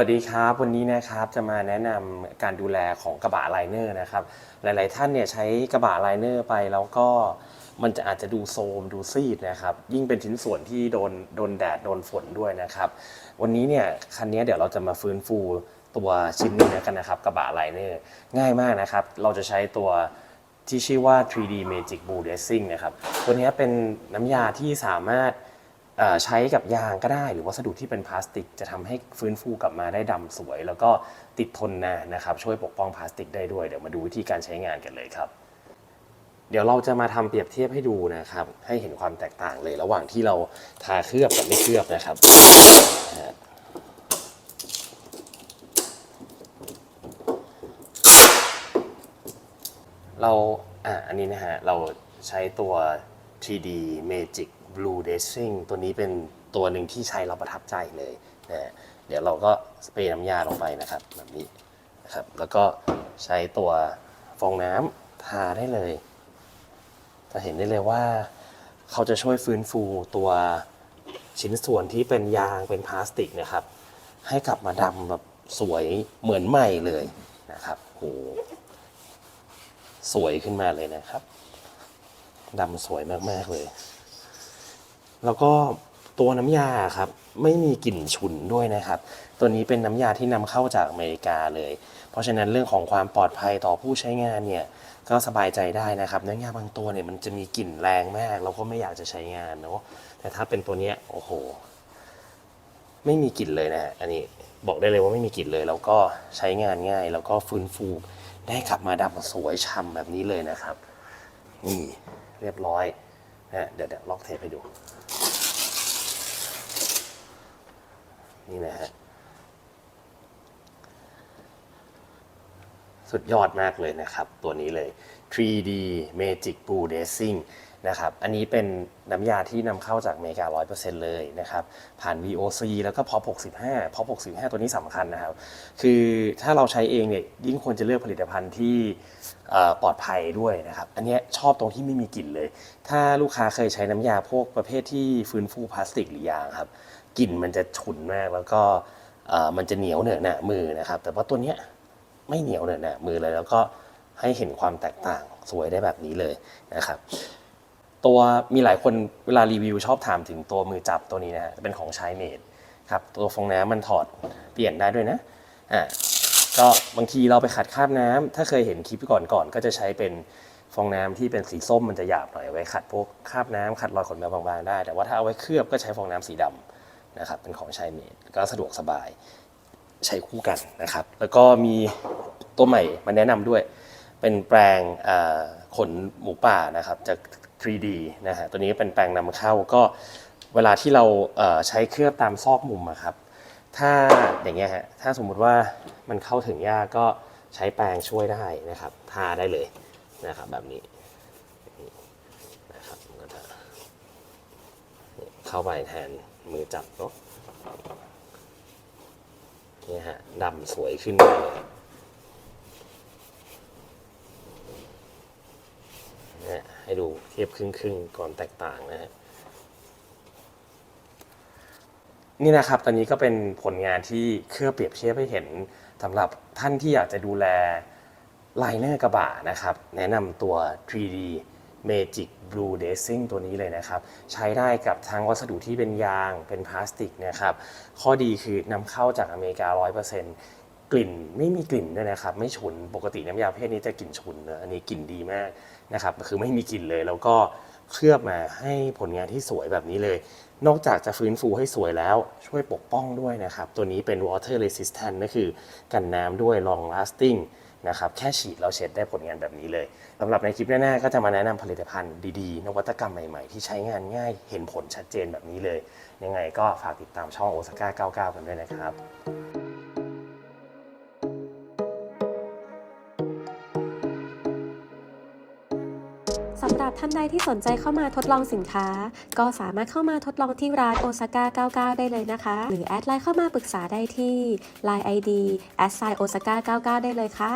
สวัสดีครับวันนี้นะครับจะมาแนะนำการดูแลของกระบะไลเนอร์นะครับหลาย ๆ ท่านเนี่ยใช้กระบะไลเนอร์ไปแล้วก็มันจะอาจจะดูโทรมดูซีดนะครับยิ่งเป็นชิ้นส่วนที่โดนโดนแดดโดนฝนด้วยนะครับวันนี้เนี่ยคันนี้เดี๋ยวเราจะมาฟื้นฟูตัวชิ้นนี้กันนะครับกระบะไลเนอร์ง่ายมากนะครับเราจะใช้ตัวที่ชื่อว่า 3D Magic Blue Dressing นะครับตัวนี้เป็นน้ำยาที่สามารถ ใช้กับยางก็ได้ หรือวัสดุที่เป็นพลาสติก จะทำให้ฟื้นฟูกลับมาได้ดำสวย แล้วก็ติดทนนานนะครับ ช่วยปกป้องพลาสติกได้ด้วย เดี๋ยวมาดูวิธีการใช้งานกันเลยครับ เดี๋ยวเราจะมาทำเปรียบเทียบให้ดูนะครับ ให้เห็นความแตกต่างเลย ระหว่างที่เราทาเคลือบกับไม่เคลือบนะครับเราอะอันนี้นะฮะ เราใช้ตัว 3D Magic Blue Dressing ตัวนี้เป็นตัวหนึ่งที่ใช้เราประทับใจเลยนะเดี๋ยวเราก็สเปรย์น้ำยาลงไปนะครับแบบนี้นะครับแล้วก็ใช้ตัวฟองน้ำทาได้เลย จะเห็นได้เลยว่าเขาจะช่วยฟื้นฟูตัวชิ้นส่วนที่เป็นยางเป็นพลาสติกนะครับ ให้กลับมาดำแบบสวยเหมือนใหม่เลยนะครับโหสวยขึ้นมาเลยนะครับดำสวยมาก ๆ เลย แล้วก็ตัวน้ำยาครับไม่มีกลิ่นฉุนด้วยนะครับ ตัวนี้เป็นน้ำยาที่นำเข้าจากอเมริกาเลย เพราะฉะนั้นเรื่องของความปลอดภัยต่อผู้ใช้งานเนี่ยก็สบายใจได้นะครับน้ำยาบางตัวเนี่ยมันจะมีกลิ่นแรงมาก เราก็ไม่อยากจะใช้งานเนาะแต่ถ้าเป็นตัวเนี้ยโอ้โห ไม่มีกลิ่นเลยนะฮะอันนี้บอกได้เลยว่าไม่มีกลิ่นเลย แล้วก็ใช้งานง่าย แล้วก็ฟื้นฟูได้กลับมาดำสวยช่ำแบบนี้เลยนะครับนี่เรียบร้อยนะเดี๋ยวเดี๋ยวล็อกเทปให้ดู นี่นะฮะ สุดยอดมากเลยนะครับ ตัวนี้เลย 3D Magic Blue Dressing นะครับอันนี้เป็นน้ำยาที่นำเข้าจากอเมริกา 100%เลยนะครับ ผ่าน VOC แล้วก็พอ65พอ65 ตัวนี้สำคัญนะครับ คือถ้าเราใช้เองเนี่ยยิ่งควรจะเลือกผลิตภัณฑ์ที่ปลอดภัยด้วยนะครับ อันนี้ชอบตรงที่ไม่มีกลิ่นเลย ถ้าลูกค้าเคยใช้น้ำยาพวกประเภทที่ฟื้นฟูพลาสติกหรือยางครับกลิ่นมันจะฉุนมากแล้วก็มันจะเหนียวเหนอะหนะมือนะครับ แต่ว่าตัวเนี้ย ไม่เหนียวเลยนะมือเลยแล้วก็ให้เห็นความแตกต่างสวยได้แบบนี้เลยนะครับ ตัวมีหลายคนเวลารีวิวชอบถามถึงตัวมือจับตัวนี้นะฮะจะเป็นของชายเมดครับตัวฟองน้ำมันถอดเปลี่ยนได้ด้วยนะอ่าก็บางทีเราไปขัดคราบน้ำถ้าเคยเห็นคลิปก่อนก่อนๆก็จะใช้เป็นฟองน้ำที่เป็นสีส้มมันจะหยาบหน่อยเอาไว้ขัดพวกคราบน้ำขัดรอยขนแมวบางๆได้ แต่ว่าถ้าเอาไว้เคลือบก็ใช้ฟองน้ำสีดำนะครับเป็นของชายเมดก็สะดวกสบายใช้คู่กันนะครับ แล้วก็มี ตัวใหม่มาแนะนำด้วย เป็นแปลงขนหมูป่านะครับจาก 3D นะฮะตัวนี้เป็นแปลงนำเข้าก็เวลาที่เราใช้เคลือบตามซอกมุมอะครับ ถ้าอย่างเงี้ยฮะถ้าสมมุติว่ามันเข้าถึงยากก็ใช้แปรงช่วยได้นะครับทาได้เลยนะครับแบบนี้นะครับก็จะเข้าไปแทนมือจับเนาะเนี่ยฮะดำสวยขึ้นเลยให้ดู เทียบครึ่งครึ่งก่อนแตกต่างนะฮะนี่นะครับตอนนี้ก็เป็นผลงานที่เครือบเปรียบเทียบให้เห็นสำหรับท่านที่อยากจะดูแลไลเนอร์กระบะนะครับ แนะนำตัว 3D Magic Blue Dressing ตัวนี้เลยนะครับ ใช้ได้กับทั้งวัสดุที่เป็นยางเป็นพลาสติกนะครับ ข้อดีคือนำเข้าจากอเมริกา 100%กลิ่นไม่มีกลิ่นด้วยนะครับ ไม่ฉุนปกติน้ำยาประเภทนี้จะกลิ่นฉุนนะอันนี้กลิ่นดีมาก นะครับคือไม่มีกลิ่นเลย แล้วก็เคลือบมาให้ผลงานที่สวยแบบนี้เลย นอกจากจะฟื้นฟูให้สวยแล้วช่วยปกป้องด้วยนะครับ ตัวนี้เป็น water resistant ก็คือกันน้ำด้วย long lasting นะครับแค่ฉีดแล้วเช็ดได้ผลงานแบบนี้เลยสำหรับในคลิปหน้าๆก็จะมาแนะนำผลิตภัณฑ์ดีๆ นวัตกรรมใหม่ๆ ที่ใช้งานง่ายเห็นผลชัดเจนแบบนี้เลย ยังไงก็ฝากติดตามช่องโอซาก้า99กันด้วยนะครับ สำหรับท่านใดที่สนใจเข้ามาทดลองสินค้า ก็สามารถเข้ามาทดลองที่ร้านโอซาก้า99 ได้เลยนะคะ หรือแอดไลน์เข้ามาปรึกษาได้ที่ Line ID แอดไซโอซาก้า99 ได้เลยค่ะ